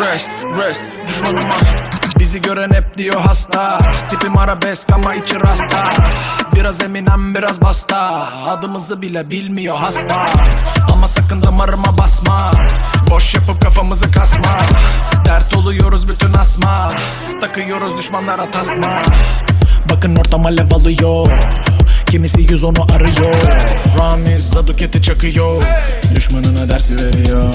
Rest rest düşmanıma Bizi gören hep diyor hasta. Tipim arabesk ama içi rasta. Biraz eminem biraz basta. Adımızı bile bilmiyor hasba Ama sakın damarıma basma. Boş yapıp kafamızı kasma. Dert oluyoruz bütün asma. Takıyoruz düşmanlara tasma. Bakın ortam alev alıyor. Kimisi 110'u arıyor. Ramiz Zaduket'i çakıyor. Düşmanına dersi veriyor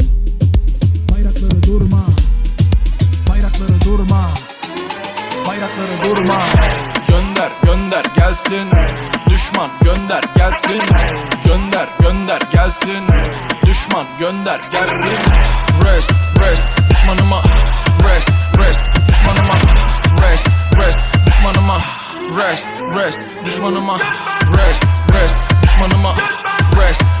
Düşman gönder. Gelsin Rest rest. Düşmanıma. Rest rest. Düşmanıma. Rest rest. Düşmanıma. Rest rest. Düşmanıma. Rest rest. Düşmanıma. Rest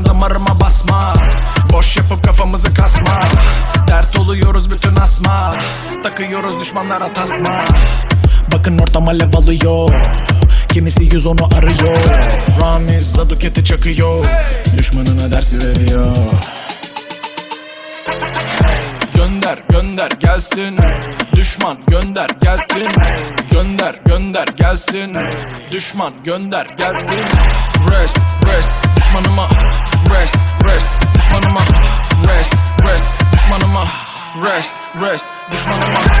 Düşmanlara tasma. Bakın ortam alev alıyor. Kimisi 110'u arıyor. Ramiz Zaduket'i çakıyor. Düşmanına dersi veriyor. Gönder gönder gelsin. Düşman gönder gelsin. Gönder gönder gelsin. Düşman gönder gelsin. Rest rest düşmanıma. Rest rest düşmanıma. Rest rest düşmanıma. Rest rest düşmanıma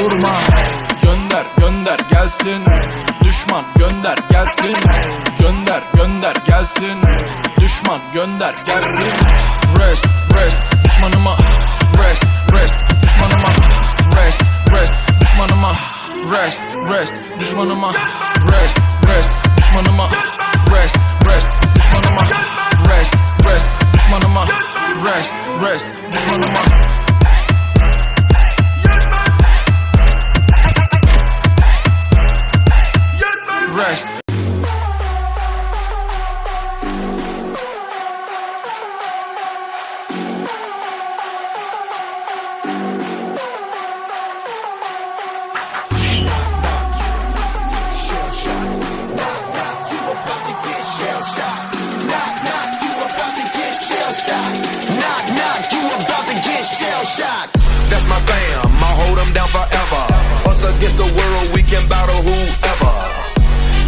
durma Gönder gönder gelsin. Düşman gönder gelsin. Gönder gönder gelsin. Düşman gönder gelsin. Rest rest düşmanıma. Rest rest düşmanıma. Rest rest düşmanıma. Rest rest düşmanıma. Rest rest düşmanıma. Rest rest düşmanıma. Rest rest düşmanıma. Rest rest düşmanıma Knock, knock, you about to get shell shocked. That's my fam, I'll hold them down forever. Us against the world, we can battle whoever.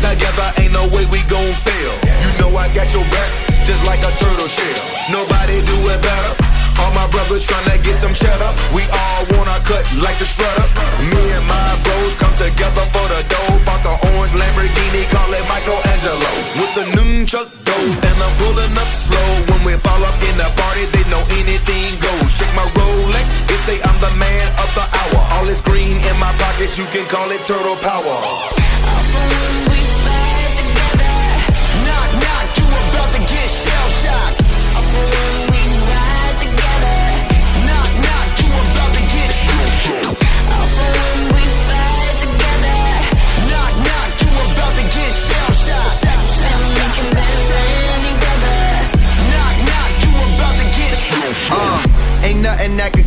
Together, ain't no way we gon' fail. You know I got your back, just like a turtle shell. Nobody do it better. All my brothers tryna get some cheddar. We all wanna cut like the shredder. Fall up in the party, they know anything goes. Check my Rolex, it say I'm the man of the hour. All this green in my pockets, you can call it turtle power.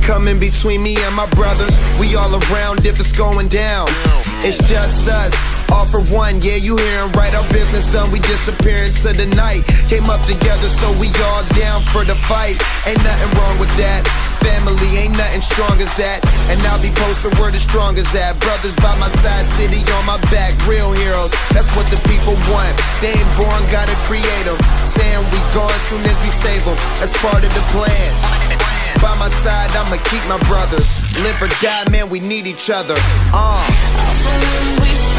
In between me and my brothers. We all around if it's going down. It's just us. All for one, yeah, you hearing right. Our business done, we disappearing to the night. Came up together, so we all down for the fight. Ain't nothing wrong with that. Family ain't nothing strong as that. And I'll be posting where the strong as that. Brothers by my side, city on my back, real heroes. That's what the people want. They ain't born, gotta create them. Saying we gone soon as we save them. That's part of the plan. By my side, I'ma keep my brothers. Live or die, man, we need each other. Uh.